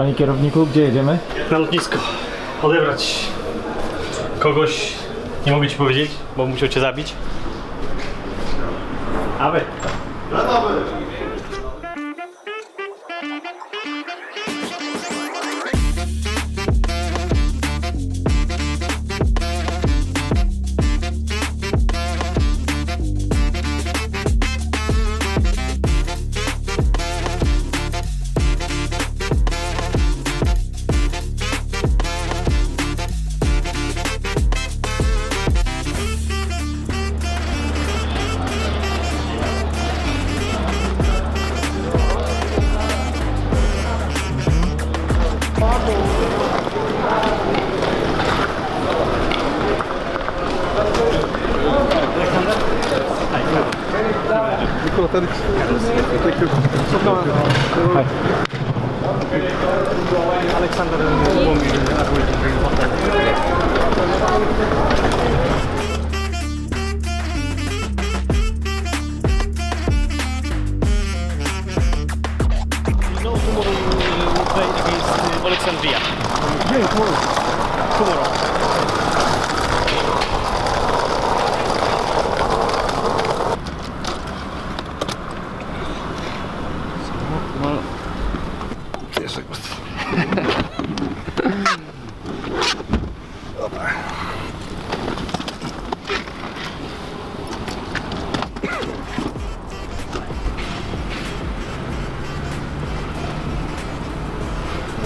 Panie kierowniku, gdzie jedziemy? Na lotnisko. Odebrać kogoś, nie mogę ci powiedzieć, bo musiał cię zabić. A wy? Aleksander Łomir, No, tomorrow we will play against uh, Alexandria. Yeah, tomorrow. Tomorrow.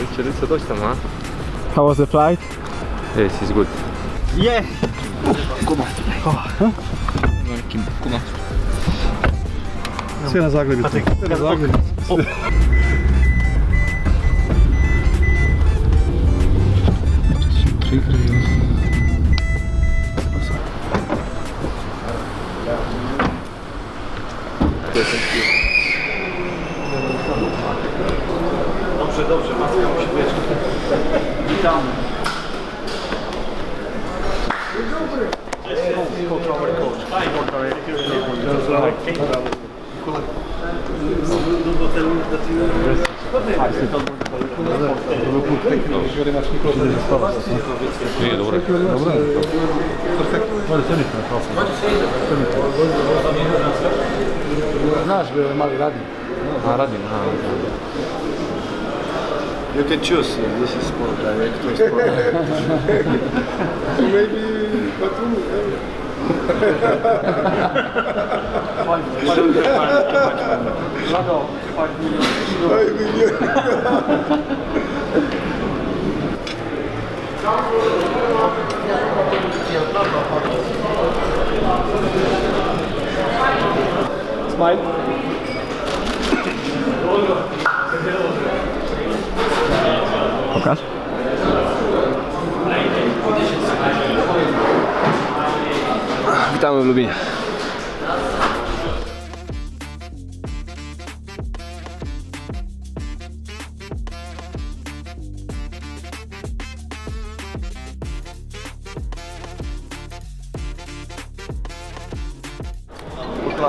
Richard, co dość tam, a? How was the flight? Yes, it's good. Yeah! Sve na Zagrebu. Sve na Zagrebu. Dobrze, dobrze, maska musi być. Witamy. Coach Robert Coach. Hi, Nije dobro. Dobro je. Mali radim. A radim, a. You can choose this is sport director or sport director. Maybe Batum. Smile. Pokaż. Witamy w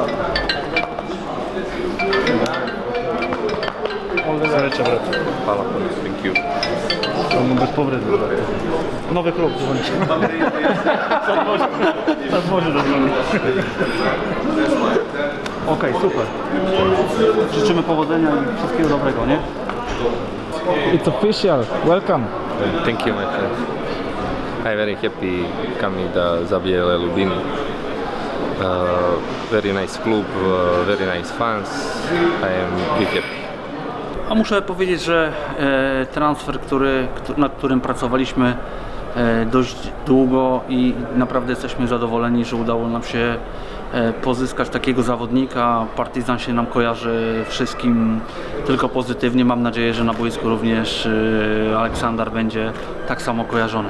Lubinie. Zaleczę brat. Hvala, thank you. To mu bez powrotu. Nowy klub dzwoni. Zadzwoni zadzwoni. Okej, super. Życzymy powodzenia i wszystkiego dobrego, nie? It's official. Welcome. Thank you, my friend. I'm very happy coming to Zabiele Lubin. Uh, very nice club, uh, very nice fans. I am happy. A muszę powiedzieć, że e, transfer, który, któ- nad którym pracowaliśmy e, dość długo i naprawdę jesteśmy zadowoleni, że udało nam się e, pozyskać takiego zawodnika. Partizan się nam kojarzy wszystkim tylko pozytywnie. Mam nadzieję, że na boisku również e, Aleksander będzie tak samo kojarzony.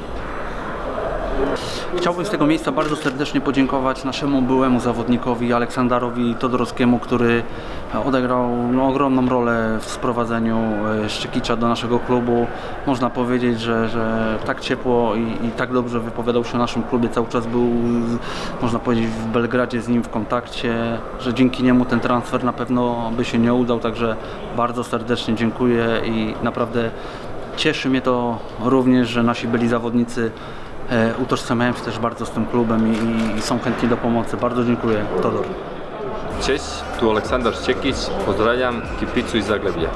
Chciałbym z tego miejsca bardzo serdecznie podziękować naszemu byłemu zawodnikowi Aleksandarowi Todorowskiemu, który odegrał no, ogromną rolę w sprowadzeniu e, Szczekicza do naszego klubu. Można powiedzieć, że, że tak ciepło i, i tak dobrze wypowiadał się o naszym klubie, cały czas był, można powiedzieć, w Belgradzie z nim w kontakcie, że dzięki niemu ten transfer na pewno by się nie udał, także bardzo serdecznie dziękuję i naprawdę cieszy mnie to również, że nasi byli zawodnicy utożsamiają się też bardzo z tym klubem i, i są chętni do pomocy. Bardzo dziękuję, Todor. Cześć, tu Aleksander Czekic, pozdrawiam kipicu iz Zagłębia.